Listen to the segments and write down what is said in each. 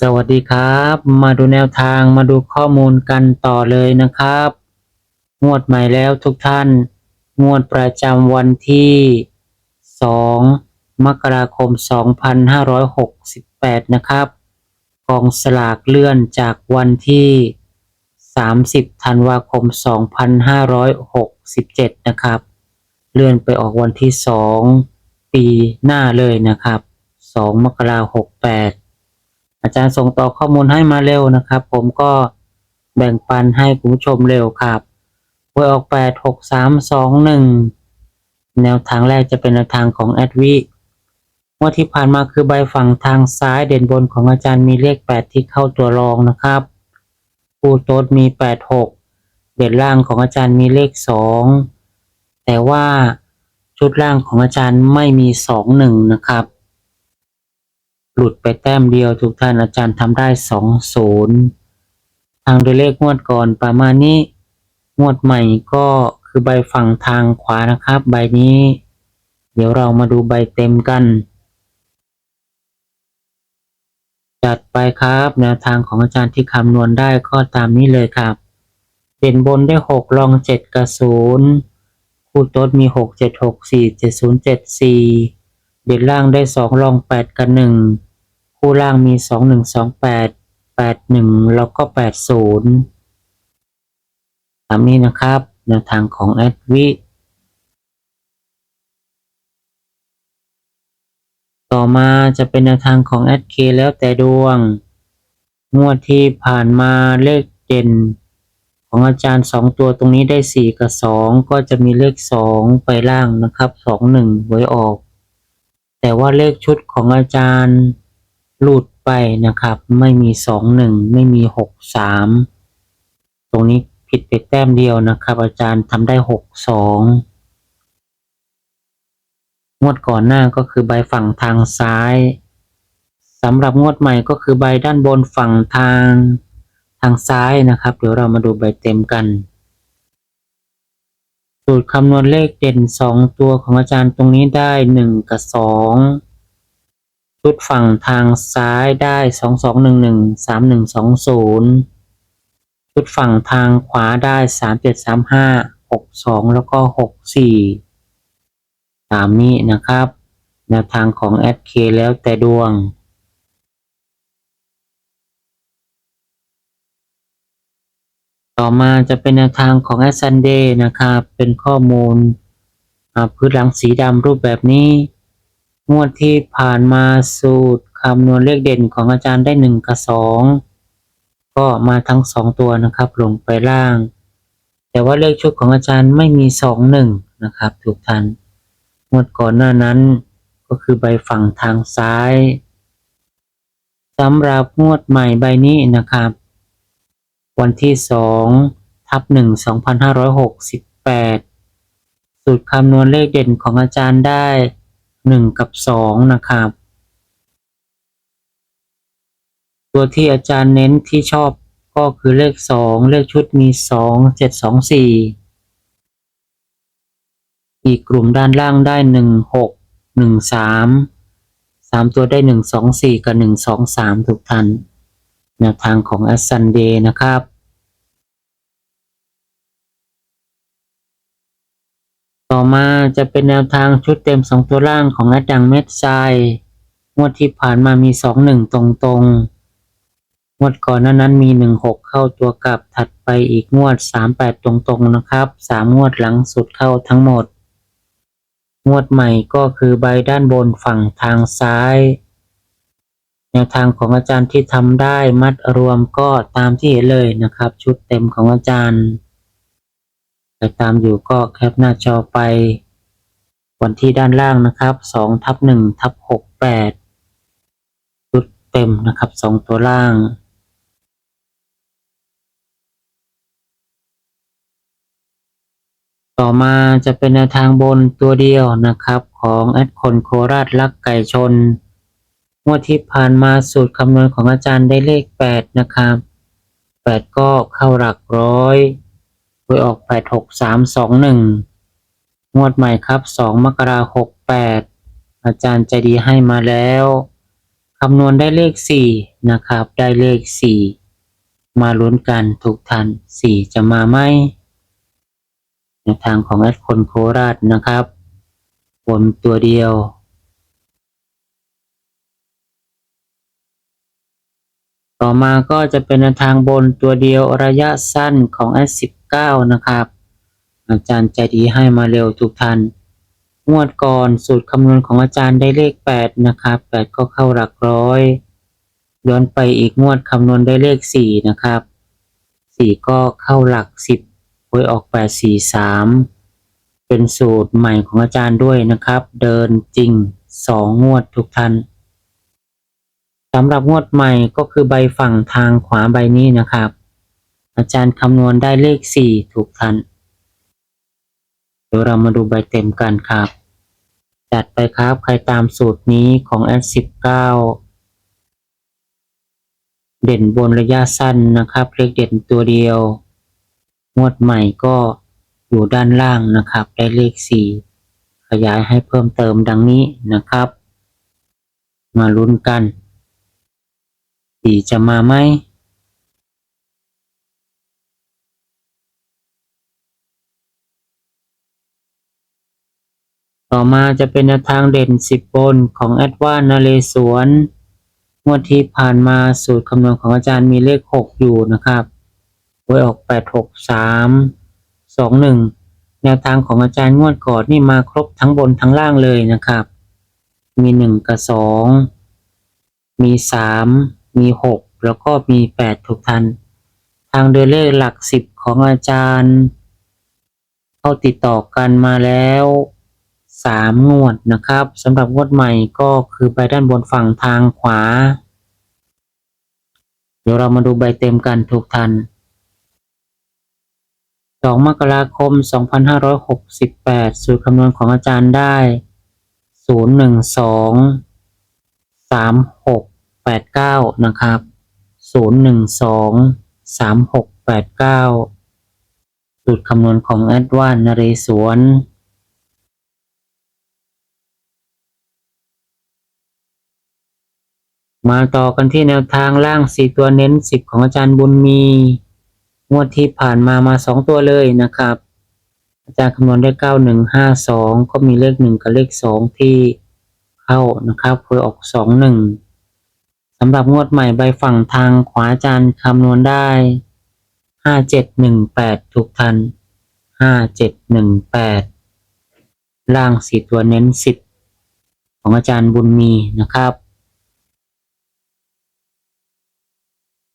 สวัสดีครับ มาดูแนวทางมาดูข้อมูลกันต่อเลยนะครับ งวดใหม่แล้วทุกท่าน งวดประจำวันที่ 2 มกราคม 2568 นะครับ กองสลากเลื่อนจากวันที่ 30 ธันวาคม 2567 นะครับ เลื่อนไปออกวันที่ 2 ปีหน้าเลยนะครับ 2 มกราคม 68 อาจารย์ส่งต่อข้อมูลให้มาเร็วนะครับ ผมก็แบ่งปันให้คุณผู้ชมเร็วครับหวยออกแปดหกสามสองหนึ่งแนวทางแรกจะเป็นแนวทางของแอดวิงว่าที่ผ่านมาคือใบฝั่งทางซ้ายเด่นบนของอาจารย์มีเลขแปดที่เข้าตัวรองนะครับปูโต๊ดมีแปดหกเด่นล่างของอาจารย์มีเลขสองแต่ว่าชุดล่างของอาจารย์ไม่มีสองหนึ่งนะครับ หลุดไปแต้มเดียวทุกท่านอาจารย์ทำได้สองศูนย์ทางโดยเลขงวดก่อนประมาณนี้ งวดใหม่ก็คือใบฝั่งทางขวานะครับ ใบนี้ เดี๋ยวเรามาดูใบเต็มกัน จัดไปครับแนวทางของอาจารย์ที่คำนวณได้ก็ตามนี้เลยครับ เด่นบนได้หกรองเจ็ดกับศูนคู่โต๊ดมีหกเจ็ดหกสี่ เจ็ดศูนย์เจ็ดสี่เด่นล่างได้สองรองแปดกับหนึ่งคู่ล่างมีสองหนึ่งสองแปดแปดหนึ่งแล้วก็แปดศูนย์ตามนี้นะครับแนวทางของแอดวิต่อมาจะเป็นแนวทางของ SK แล้วแต่ดวง งวดที่ผ่านมาเลขเด่นของอาจารย์สองตัวตรงนี้ได้สี่กับสองก็จะมีเลขสองไปล่างนะครับสองหนึ่งหวยออก แต่ว่าเลขชุดของอาจารย์หลุดไปนะครับ ไม่มีสองหนึ่งไม่มีหกสามตรงนี้ผิดไปแต้มเดียวนะครับ อาจารย์ทำได้หกสองงวดก่อนหน้าก็คือใบฝั่งทางซ้ายสำหรับงวดใหม่ก็คือใบด้านบนฝั่งทางทางซ้ายนะครับ เดี๋ยวเรามาดูใบเต็มกัน สูตรคำนวณเลขเด่นสองตัวของอาจารย์ตรงนี้ได้หนึ่งกับสองชุดฝั่งทางซ้ายได้สองสองหนึ่งหนึ่งสามหนึ่งสองศูนย์ชุดฝั่งทางขวาได้สามเจ็ดสามห้าหกสองแล้วก็หกสี่ตามนี้นะครับแนวทางของ SK แล้วแต่ดวง ต่อมาจะเป็นแนวทางของ a อ s u n d a y นะครับ เป็นข้อมูลพื้นหลังสีดำรูปแบบนี้ งวดที่ผ่านมาสูตรคำนวณเลขเด่นของอาจารย์ได้หนึ่งกับสองก็มาทั้งสองตัวนะครับ ลงไปล่าง แต่ว่าเลขชุดของอาจารย์ไม่มีสองหนึ่งนะครับ ถูกทัน งวดก่อนหน้านั้นก็คือใบฝั่งทางซ้ายสำหรับงวดใหม่ใบนี้นะครับ วันที่สองทับหนึ่งสองพันห้าร้อยหกสิบแปดสูตรคำนวณเลขเด่นของอาจารย์ได้หนึ่งกับสองนะครับ ตัวที่อาจารย์เน้นที่ชอบก็คือเลขสองเลขชุดมีสองเจ็ดสองสี่อีกกลุ่มด้านล่างได้หนึ่งหกหนึ่งสามสามตัวได้หนึ่งสองสี่กับหนึ่งสองสามทุกท่าน แนวทางของ a อ s u n d a y นะครับ ต่อมาจะเป็นแนวทางชุดเต็มสองตัวล่างของนัดดังเม็ดทรายงวดที่ผ่านมามีสองหนึ่งตรงๆ งวดก่อนน้านั้นมีหนึ่งหกเข้าตัวกลับถัดไปอีกงวดสามแปดตรงๆ นะครับสามงวดหลังสุดเข้าทั้งหมด งวดใหม่ก็คือใบด้านบนฝั่งทางซ้าย แนวทางของอาจารย์ที่ทำได้มัดรวมก็ตามที่เห็นเลยนะครับ ชุดเต็มของอาจารย์ใครตามอยู่ก็แคปหน้าจอไป วันที่ด้านล่างนะครับสองทับหนึ่งทับหกแปดชุดเต็มนะครับสองตัวล่างต่อมาจะเป็นแนวทางบนตัวเดียวนะครับ ของแอดคนโคราชลักไก่ชน งวดที่ผ่านมาสูตรคำนวณของอาจารย์ได้เลขแปดนะครับแปดก็เข้าหลักร้อยหวยออกแปดหกสามสองหนึ่งงวดใหม่ครับสองมกราหกแปดอาจารย์ใจดีให้มาแล้วคำนวณได้เลขสี่นะครับ ได้เลขสี่มาลุ้นกันทุกท่านสี่จะมาไหมในทางของแอดคนโคราชนะครับบนตัวเดียว ต่อมาก็จะเป็นทางบนตัวเดียวระยะสั้นของแอด19 นะครับ อาจารย์ใจดีให้มาเร็วทุกท่านงวดก่อนสูตรคำนวณของอาจารย์ได้เลข 8 นะครับ 8 ก็เข้าหลักร้อย ย้อนไปอีกงวดคำนวณได้เลข 4 นะครับ 4 ก็เข้าหลัก 10หวยออก 843 เป็นสูตรใหม่ของอาจารย์ด้วยนะครับ เดินจริง 2 งวดทุกท่าน สำหรับงวดใหม่ก็คือใบฝั่งทางขวาใบนี้นะครับ อาจารย์คำนวณได้เลข 4 ถูกท่านเดี๋ยวเรามาดูใบเต็มกันครับ จัดไปครับใครตามสูตรนี้ของ S19 เด่นบนระยะสั้นนะครับ เลขเด่นตัวเดียว งวดใหม่ก็อยู่ด้านล่างนะครับ ได้เลขสี่ขยายให้เพิ่มเติมดังนี้นะครับ มาลุ้นกัน สี่จะมาไหมต่อมาจะเป็นแนวทางเด่นสิบบนของแอดวานนาเลสวนงวดที่ผ่านมาสูตรคำนวณของอาจารย์มีเลขหกอยู่นะครับหวยออกแปดหกสามสองหนึ่งแนวทางของอาจารย์งวดก่อนนี่มาครบทั้งบนทั้งล่างเลยนะครับ มีหนึ่งกับสองมีสา มีหกแล้วก็มีแปดทุกท่านทางเดินเลขหลักสิบของอาจารย์ เข้าติดต่อกันมาแล้วสามงวดนะครับสำหรับงวดใหม่ก็คือใบด้านบนฝั่งทางขวา เดี๋ยวเรามาดูใบเต็มกันทุกท่าน2มกราคม 2568 สูตรคำนวณของอาจารย์ได้ 012 3689 นะครับ 012 3689 สูตรคำนวณของแอดวานนเรศวรมาต่อกันที่แนวทางล่างสี่ตัวเน้นสิบของอาจารย์บุญมี งวดที่ผ่านมามาสองตัวเลยนะครับ อาจารย์คำนวณได้เก้าหนึ่งห้าสองก็มีเลขหนึ่งกับเลขสองที่เข้านะครับเพื่อออกสองหนึ่งำหรับงวดใหม่ใบฝั่งทางขวาจารย์คำนวณได้ ห้าเจ็ดหนึ่งแปดทุกทัน ห้าเจ็ดหนึ่งแปดล่างสี่ตัวเน้นสิบของอาจารย์บุญมีนะครับ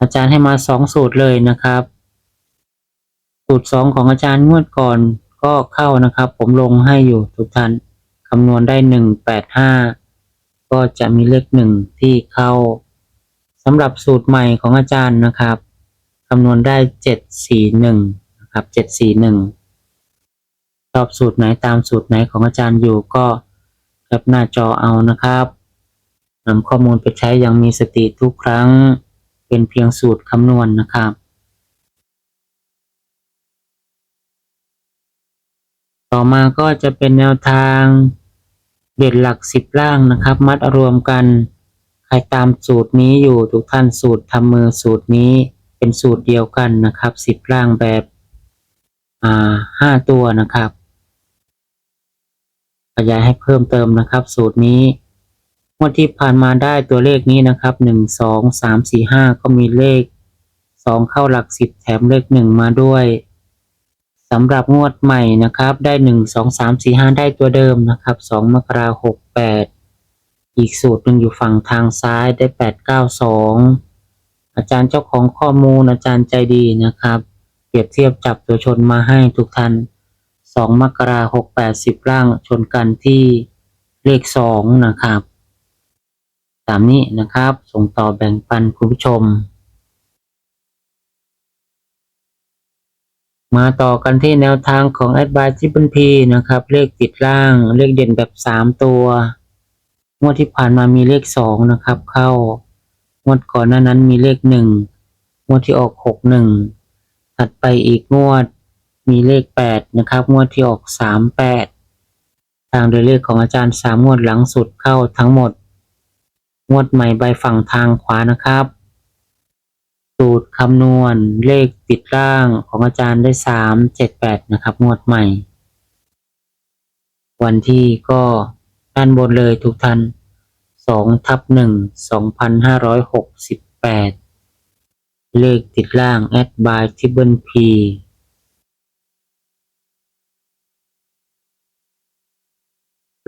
อาจารย์ให้มาสองสูตรเลยนะครับ สูตรสองของอาจารย์งวดก่อนก็เข้านะครับ ผมลงให้อยู่ทุกท่านคำนวณได้หนึ่งแปดห้าก็จะมีเลขหนึ่งที่เข้า สำหรับสูตรใหม่ของอาจารย์นะครับคำนวณได้เจ็ดสี่หนึ่งนะครับเจ็ดสี่หนึ่งชอบสูตรไหนตามสูตรไหนของอาจารย์อยู่ก็แคปหน้าจอเอานะครับนำข้อมูลไปใช้อยังมีสติทุกครั้งเป็นเพียงสูตรคำนวณนะครับ ต่อมาก็จะเป็นแนวทางเด่นหลักสิบล่างนะครับ มัดรวมกัน รตามสูตรนี้อยู่ทุกท่านสูตรทำมือสูตรนี้เป็นสูตรเดียวกันนะครับสิบล่างแบบอ่าห้าตัวนะครับ ขยายให้เพิ่มเติมนะครับ สูตรนี้งวดที่ผ่านมาได้ตัวเลขนี้นะครับหนึ่งสองสามสี่ห้าก็มีเลขสองเข้าหลักสิบแถมเลขหนึ่งมาด้วยสำหรับงวดใหม่นะครับ ได้หนึ่งสองสามสี่ห้าได้ตัวเดิมนะครับสองมกราหกแปด อีกสูตรหนึ่งอยู่ฝั่งทางซ้ายได้แปดเก้าสองอาจารย์เจ้าของข้อมูลอาจารย์ใจดีนะครับ เปรียบเทียบจับตัวชนมาให้ทุกท่านสองมกราหกแปดสิบล่างชนกันที่เลขสองนะครับ ตามนี้นะครับ ส่งต่อแบ่งปันคุณผู้ชม มาต่อกันที่แนวทางของ a d v i c e ที่บันพีนะครับ เลขติดล่าง เลขเด่นแบบสามตัว งวดที่ผ่านมามีเลขสองนะครับ เข้างวดก่อนหน้านั้นมีเลขหนึ่งงวดที่ออกหกหนึ่งถัดไปอีกงวดมีเลขแปดนะครับ งวดที่ออกสามแปดทางโดยเลขของอาจารย์สามงวดหลังสุดเข้าทั้งหมด งวดใหม่ใบฝั่งทางขวานะครับสูตรคำนวณเลขติดล่างของอาจารย์ได้สามเจ็ดแปดนะครับ งวดใหม่ วันที่ก็ ด้านบนเลยทุกท่านสองทับหนึ่งสองพันห้าร้อยหกสิบแปดเลขติดล่างแอดบายทิเบิลพี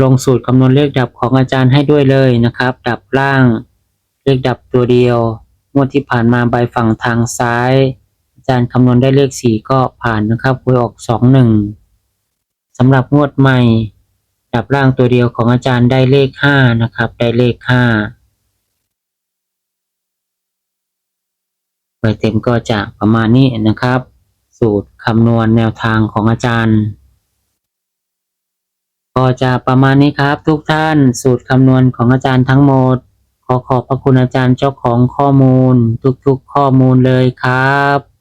ลงสูตรคำนวณเลขดับของอาจารย์ให้ด้วยเลยนะครับ ดับล่าง เลขดับตัวเดียวงวดที่ผ่านมาใบฝั่งทางซ้าย อาจารย์คำนวณได้เลขสี่ก็ผ่านนะครับหวยออกสองหนึ่งสำหรับงวดใหม่ ดับล่างตัวเดียวของอาจารย์ได้เลขห้านะครับ ได้เลขห้าใบเต็มก็จะประมาณนี้นะครับ สูตรคำนวณแนวทางของอาจารย์ ก็จะประมาณนี้ครับ ทุกท่านสูตรคำนวณของอาจารย์ทั้งหมด ขอขอบพระคุณอาจารย์เจ้าของข้อมูล ทุกๆข้อมูลเลยครับ